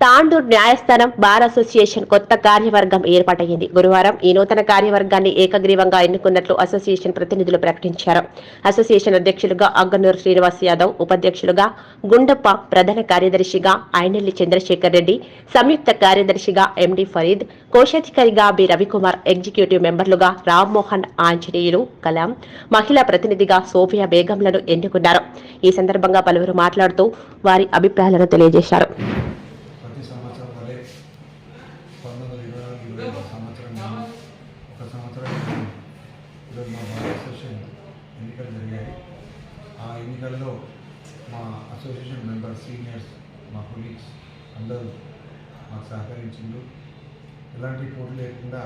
తాండూర్ న్యాయస్థానం bar association కొత్త కార్యవర్గం ఏర్పాటైంది గురువారం ఈ నూతన కార్యవర్గాన్ని ఏకగ్రీవంగా ఎన్నుకున్నట్లు అసోసియేషన్ ప్రతినిధులు ప్రకటించారు. అసోసియేషన్ అధ్యక్షులుగా అగ్గనూరు శ్రీనివాస్ యాదవ్ ఉపాధ్యక్షులుగా గుండప్ప ప్రధాన కార్యదర్శిగా ఐనెల్లి చంద్రశేఖర్ రెడ్డి సంయుక్త కార్యదర్శిగా ఎండి ఫరీద్ కోశాధికారిగా బి రవికుమార్ ఎగ్జిక్యూటివ్ మెంబర్లుగా రామ్మోహన్ ఆంజనేయులు కలాం మహిళా ప్రతినిధిగా సోఫియా బేగంలను ఎన్నుకున్నారు. ఈ సందర్భంగా పలువురు మాట్లాడుతూ వారి అభిప్రాయాలను తెలియజేశారు. అసోసియేషన్ మెంబర్ సీనియర్స్ మా కొలీగ్స్ అందరూ మాకు సహకరించిండు ఎలాంటి పోటీ లేకుండా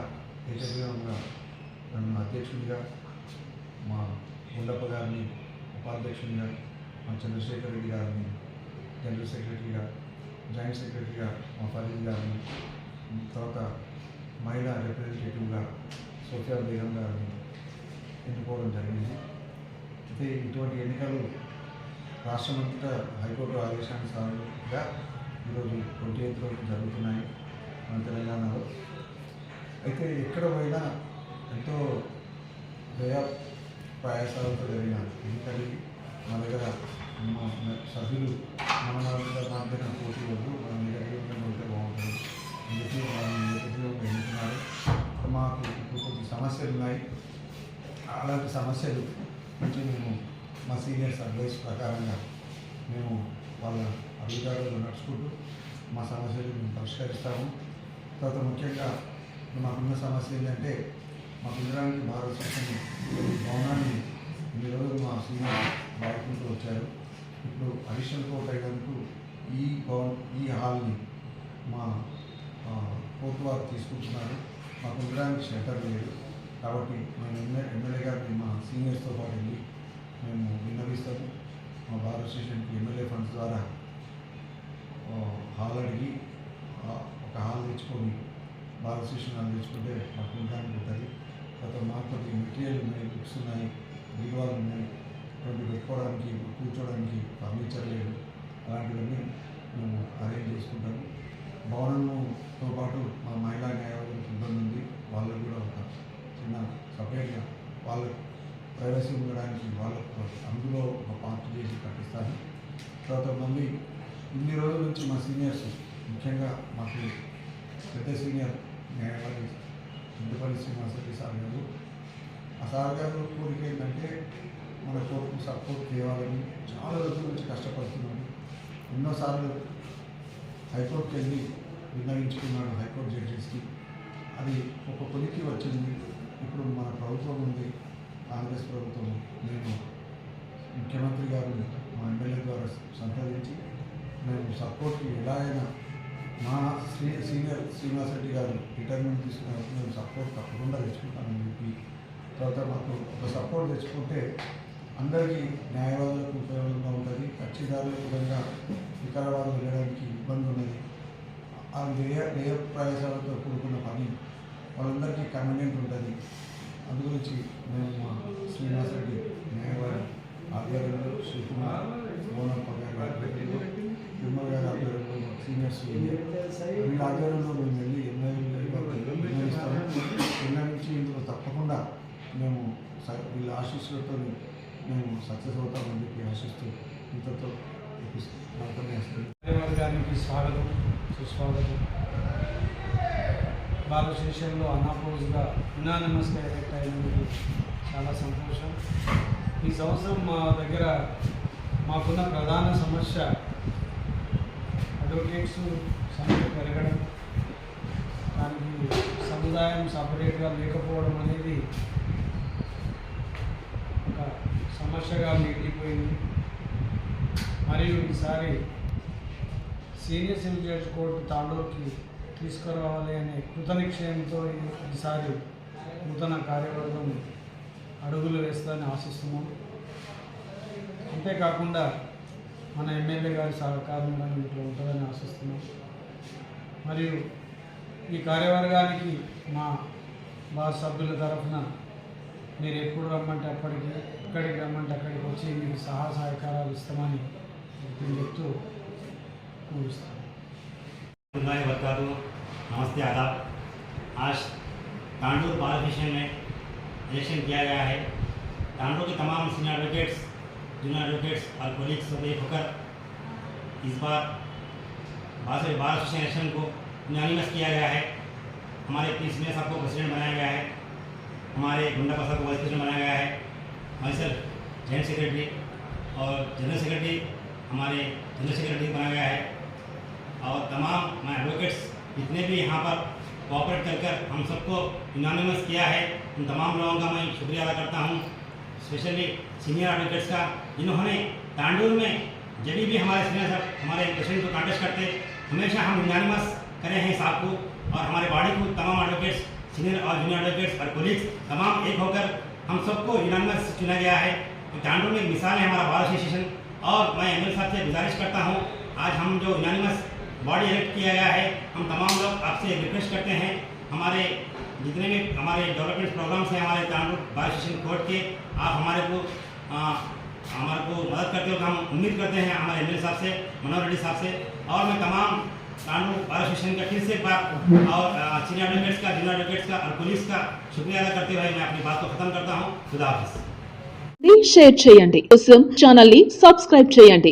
ఏకగ్రీవంగా నన్ను అధ్యక్షుడిగా మా గుండప్ప గారిని ఉపాధ్యక్షుడిగా మా చంద్రశేఖర్ రెడ్డి గారిని జనరల్ సెక్రటరీగా జాయింట్ సెక్రటరీగా మా ఫరీద్ గారిని తర్వాత మహిళా రిప్రజెంటేటివ్గా సోఫియా బేగం గారిని ఎన్నుకోవడం జరిగింది. అయితే ఇటువంటి ఎన్నికలు రాష్ట్రమంతటా హైకోర్టు ఆదేశానుసారంగా ఈరోజు ట్వంటీ ఎయిత్ రోజు జరుగుతున్నాయి మన తెలంగాణలో. అయితే ఎక్కడ పోయినా ఎంతో దయా ప్రయాసాలతో జరిగిన ఎన్నికలకి మా దగ్గర సభ్యులు మన మాత్రమే పోటీ వద్దు మనం నెగటివ్గా ఉంటే బాగుంటుంది. అని మనం నెగటివ్గా ఎన్నుకున్నారు. మాకు కొన్ని సమస్యలు ఉన్నాయి. అలాంటి సమస్యలు నుంచి మేము మా సీనియర్స్ అడ్వైస్ ప్రకారంగా మేము వాళ్ళ అధికారులు నడుచుకుంటూ మా సమస్యలు మేము పరిష్కరిస్తాము. తర్వాత ముఖ్యంగా మాకున్న సమస్య ఏంటంటే మా పిల్లడానికి భారత సంస్థని భవనాన్ని ఇన్ని రోజులు మా సీనియర్ వాడుకుంటూ వచ్చారు. ఇప్పుడు అడిషనల్ కోర్ట్ అయినందుకు ఈ భవన్ ఈ హాల్ని మా కోర్టు వారు తీసుకుంటున్నారు. మాకు ఉండడానికి షెల్టర్ లేదు. కాబట్టి మేము ఎమ్మె ఎమ్మెల్యే గారిని మా సీనియర్స్తో పాటు వెళ్ళి మేము విన్నవిస్తాము మా బార్ అసోసియేషన్కి ఎమ్మెల్యే ఫండ్స్ ద్వారా హాల్ అడిగి ఒక హాల్ తెచ్చుకొని బార్ అసోసియేషన్ హాల్ తెచ్చుకుంటే మాకు ఉండడానికి ఉంటుంది. తర్వాత మాకు కొద్దిగా మెటీరియల్ ఉన్నాయి బుక్స్ ఉన్నాయి దీవాలు ఉన్నాయి. ఇటువంటి పెట్టుకోవడానికి కూర్చోవడానికి ఫర్నిచర్ లేదు. అలాంటివన్నీ మేము అరేంజ్ చేసుకుంటాము. భవనంతో పాటు మా మహిళా న్యాయవాదులు సిబ్బంది ఉంది. వాళ్ళకు కూడా ఒక చిన్న సపరేట్గా వాళ్ళ ప్రైవసీ ఉండడానికి వాళ్ళకు అందులో ఒక పార్ట్ చేసి కట్టిస్తాను తర్వాత మళ్ళీ ఇన్ని రోజుల నుంచి మా సీనియర్స్ ముఖ్యంగా మాకు పెద్ద సీనియర్ న్యాయవాది చింతపల్లి శ్రీనివాసరెడ్డి సార్ గారు ఆ సార్ గారు కోరిక ఏంటంటే మన కోర్టు సపోర్ట్ చేయాలని చాలా రోజుల నుంచి కష్టపడుతున్నాడు ఎన్నోసార్లు హైకోర్టుకి వెళ్ళి విన్నవించుకున్నాడు హైకోర్టు జడ్జెస్కి. అది ఒక కొలికి వచ్చింది. ఇప్పుడు మన ప్రభుత్వం ఉంది. కాంగ్రెస్ ప్రభుత్వం నేను ముఖ్యమంత్రి గారిని మా ఎమ్మెల్యే ద్వారా సంప్రదించి మేము సపోర్ట్కి ఎలాగైనా మా శ్రీ సీనియర్ శ్రీనివాసరెడ్డి గారు రిటైర్మెంట్ తీసుకున్నప్పుడు మేము సపోర్ట్ తప్పకుండా తెచ్చుకుంటామని చెప్పి తర్వాత మాకు ఒక సపోర్ట్ తెచ్చుకుంటే అందరికీ న్యాయవాదులకు ఉపయోగంగా ఉంటుంది కక్షిదారులకు విధంగా వికారాబాద్ వెళ్ళడానికి ఇబ్బంది ఉన్నది. ఆ వ్యయ వ్యయ ప్రయాసాలతో కూడుకున్న పని వాళ్ళందరికీ కన్వీనియంట్ ఉంటుంది. అందుగురించి మేము మా శ్రీనివాసరెడ్డి న్యాయవారి ఆధ్వర్యంలో శ్రీకుమార్ మోనప్ప గారి ఆధ్వర్యంలో విమల్ గారి ఆధ్వర్యంలో మా సీనియర్స్ వీళ్ళ ఆధ్వర్యంలో మేము వెళ్ళి ఎన్నో నిర్ణయిస్తాము నిర్ణయించి ఇందులో తప్పకుండా మేము స- వీళ్ళ ఆశీస్సులతో మేము సక్సెస్ అవుతామని చెప్పి ఆశిస్తూ ఇంతతో ఉపన్యాసం వర్గానికి స్వాగతం. సుస్వాగతం. బాల స్టేషన్లో అనాపోజ్గా యునానిమస్గా ఎలెక్ట్ అయినందుకు చాలా సంతోషం. ఈ సంవత్సరం మా దగ్గర మాకున్న ప్రధాన సమస్య అడ్వకేట్స్ సంఖ్య పెరగడం దానికి సముదాయం సపరేట్గా లేకపోవడం అనేది ఒక సమస్యగా మిగిలిపోయింది. మరియు ఈసారి సీనియర్ సివిల్ జడ్జ్ కోర్టు తాండూరుకి తీసుకురావాలి అనే కృతనిక్షయంతో ఈసారి నూతన కార్యవర్గం అడుగులు వేస్తారని ఆశిస్తున్నాం. అంతేకాకుండా మన ఎమ్మెల్యే గారి సహకారం కూడా ఇట్లా ఉంటుందని ఆశిస్తున్నాం. మరియు ఈ కార్యవర్గానికి మా మా సభ్యుల తరఫున మీరు ఎప్పుడు రమ్మంటే అప్పటికి ఎక్కడికి రమ్మంటే అక్కడికి వచ్చి మీకు సహాయ సహకారాలు ఇస్తామని చెప్తూ ముగిస్తాను नमस्ते, आदाब। आज तांडूर बार स्टेशन में इलेक्शन किया गया है। तांडूर के तमाम सीनियर एडवोकेट्स जूनियर एडवोकेट्स और कोलिग्स सब एक होकर इस बार बार से बार एसोसिएशन इलेक्शन को यूनानिमस किया गया है। हमारे पीस में को प्रेसिडेंट बनाया गया है। हमारे गुंडा प्रसाद को वाइस प्रेसिडेंट बनाया गया है। हमारे सर सेक्रेटरी और जनरल सेक्रेटरी हमारे जनरल सेक्रेटरी बनाया गया है। और तमाम मैं एडवोकेट्स जितने भी यहाँ पर कोऑपरेट कर कर हम सबको यूनानिमस किया है, उन तमाम लोगों का मैं शुक्रिया अदा करता हूँ। स्पेशली सीनियर एडवोकेट्स का, जिन्होंने तांडूर में जब भी हमारे सीनियर साहब हमारे प्रेसिडेंट को कॉन्टेस्ट करते, हमेशा हम यूनानिमस करे हैं साहब को और हमारे बॉडी को तमाम एडवोकेट्स सीनियर और जूनियर एडवोकेट्स और कोलिग्स तमाम एक होकर हम सबको यूनानिमस चुना गया है। तो तांडूर में एक मिसाल है हमारा बार एसोसिएशन और मैं एम साहब से गुजारिश करता हूँ, आज हम जो यूनानिमस बॉडी इलेक्ट किया गया है हम तमाम लोग आपसे एक रिक्वेस्ट करते हैं हमारे जितने भी हमारे डेवलपमेंट प्रोग्राम्स हैं हमारे तांडूर बार स्टेशन कोर्ट के आप हमारे को आ, हमारे को मदद करते हो हम उम्मीद करते हैं हमारे एम साहब से मनोहर रेड्डी साहब से और मैं तमाम तांडूर बार स्टेशन का फिर से एक बार और सीनियर एडवोकेट्स का जूनियर एडवोकेट्स का और पुलिस का शुक्रिया अदा करते हुए मैं अपनी बात को ख़त्म करता हूँ खुदा हाफिज़ ప్లీజ్ షేర్ చేయండి కోసం ఛానల్ ని సబ్స్క్రైబ్ చేయండి